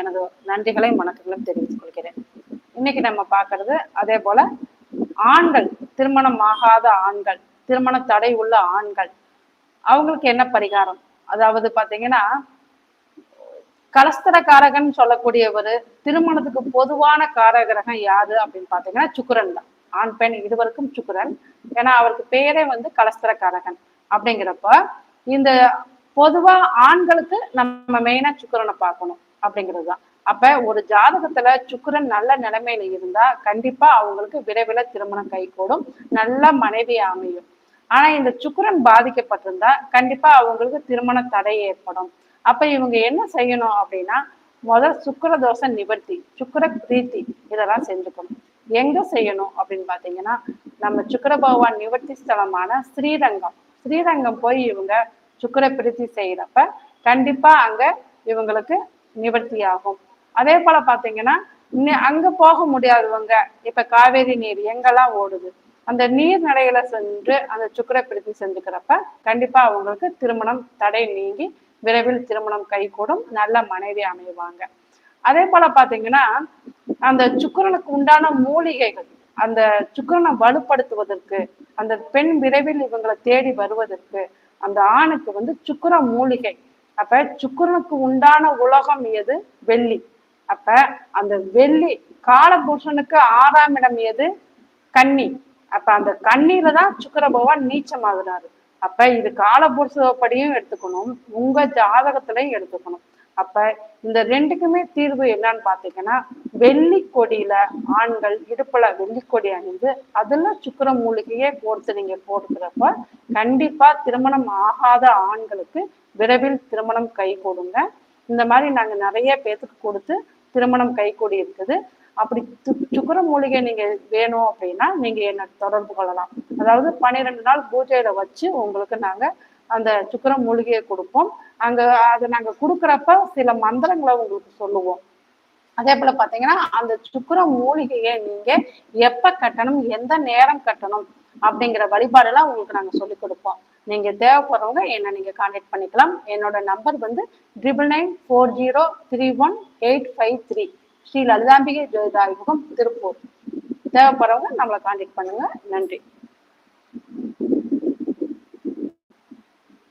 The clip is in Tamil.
எனது நன்றிகளையும் வணக்கங்களும் தெரிவித்துக் கொள்கிறேன். இன்னைக்கு நம்ம பார்க்கறது அதே போல ஆண்கள் திருமணம் ஆகாத ஆண்கள் திருமண தடை உள்ள ஆண்கள் அவங்களுக்கு என்ன பரிகாரம்? அதாவது பாத்தீங்கன்னா கலஸ்தர காரகன் சொல்லக்கூடியவர் திருமணத்துக்கு பொதுவான காரகிரகம் யாரு அப்படின்னு பாத்தீங்கன்னா சுக்கரன் தான். ஆண் பெண் இருவருக்கும் சுக்கரன். ஏன்னா அவருக்கு பேரே வந்து கலஸ்தர காரகன் அப்படிங்கிறப்ப இந்த பொதுவா ஆண்களுக்கு நம்ம மெயினா சுக்கரனை பார்க்கணும். அப்படிங்கிறது தான் அப்ப ஒரு ஜாதகத்துல சுக்கரன் நல்ல நிலைமையில இருந்தா கண்டிப்பா அவங்களுக்கு விரைவில் திருமணம் கைகூடும் நல்ல மனைவி அமையும். ஆனா இந்த சுக்கரன் பாதிக்கப்பட்டிருந்தா கண்டிப்பா அவங்களுக்கு திருமண தடை ஏற்படும். அப்ப இவங்க என்ன செய்யணும் அப்படின்னா முதல் சுக்கர தோசை நிவர்த்தி சுக்கர பிரீத்தி இதெல்லாம் செஞ்சுக்கணும். எங்க செய்யணும் அப்படின்னு பாத்தீங்கன்னா நம்ம சுக்கர பகவான் நிவர்த்தி ஸ்தலமான ஸ்ரீரங்கம். ஸ்ரீரங்கம் போய் இவங்க சுக்கர பிரீத்தி செய்யறப்ப கண்டிப்பா அங்க இவங்களுக்கு நிவர்த்தி ஆகும் அதே போல பாத்தீங்கன்னா அங்க போக முடியாதவங்க இப்ப காவேரி நீர் எங்கெல்லாம் ஓடுது அந்த நீர்நிலைகளை சென்று அந்த சுக்கர பிரீத்தி செஞ்சுக்கிறப்ப கண்டிப்பா அவங்களுக்கு திருமணம் தடை நீங்கி விரைவில் திருமணம் கைகூடும் நல்ல மனைவி அமைவாங்க. அதே போல பாத்தீங்கன்னா அந்த சுக்கரனுக்கு உண்டான மூலிகைகள் அந்த சுக்கரனை வலுப்படுத்துவதற்கு அந்த பெண் விரைவில் இவங்களை தேடி வருவதற்கு அந்த ஆணுக்கு வந்து சுக்கர மூலிகை அப்ப சுக்கரனுக்கு உண்டான உலகம் எது? வெள்ளி. அப்ப அந்த வெள்ளி காலபூஷனுக்கு ஆறாம் இடம் எது? கன்னி. அப்ப அந்த கண்ணீர் தான் சுக்கர பகவான் நீச்சமாகிறாரு. அப்ப இது காலபுருஷப்படியும் எடுத்துக்கணும். உங்க ஜாதகத்திலையும் எடுத்துக்கணும். அப்ப இந்த ரெண்டுக்குமே தீர்வு என்னன்னு பாத்தீங்கன்னா வெள்ளி கொடியில ஆண்கள் இடுப்புல வெள்ளி கொடி அணிந்து அதுல சுக்கர மூலிகையே கோர்த்து நீங்க போட்டுக்கிறப்ப கண்டிப்பா திருமணம் ஆகாத ஆண்களுக்கு விரைவில் திருமணம் கை கொடுங்க. இந்த மாதிரி நாங்க நிறைய பேத்துக்கு கொடுத்து திருமணம் கை கூடி இருக்குது. அப்படி சுக்கர மூலிகை நீங்க வேணும் அப்படின்னா நீங்க என்ன தொடர்பு கொள்ளலாம். அதாவது பன்னிரெண்டு நாள் பூஜையில வச்சு உங்களுக்கு நாங்க அந்த சுக்கர மூலிகையை கொடுப்போம். அங்க அதை நாங்க கொடுக்குறப்ப சில மந்திரங்களை உங்களுக்கு சொல்லுவோம். அதே போல பாத்தீங்கன்னா அந்த சுக்கர மூலிகையை நீங்க எப்ப கட்டணும் எந்த நேரம் கட்டணும் அப்படிங்கிற வழிபாடெல்லாம் உங்களுக்கு நாங்க சொல்லி கொடுப்போம். நீங்க தேவைப்படுறவங்க என்ன நீங்க கான்டாக்ட் பண்ணிக்கலாம். என்னோட நம்பர் வந்து triple nine four zero three one eight five three Shri Lalithambigai Jothidayugam Tiruppur. தேவைப்படுறவங்க நம்மளை கான்டாக்ட் பண்ணுங்க. நன்றி.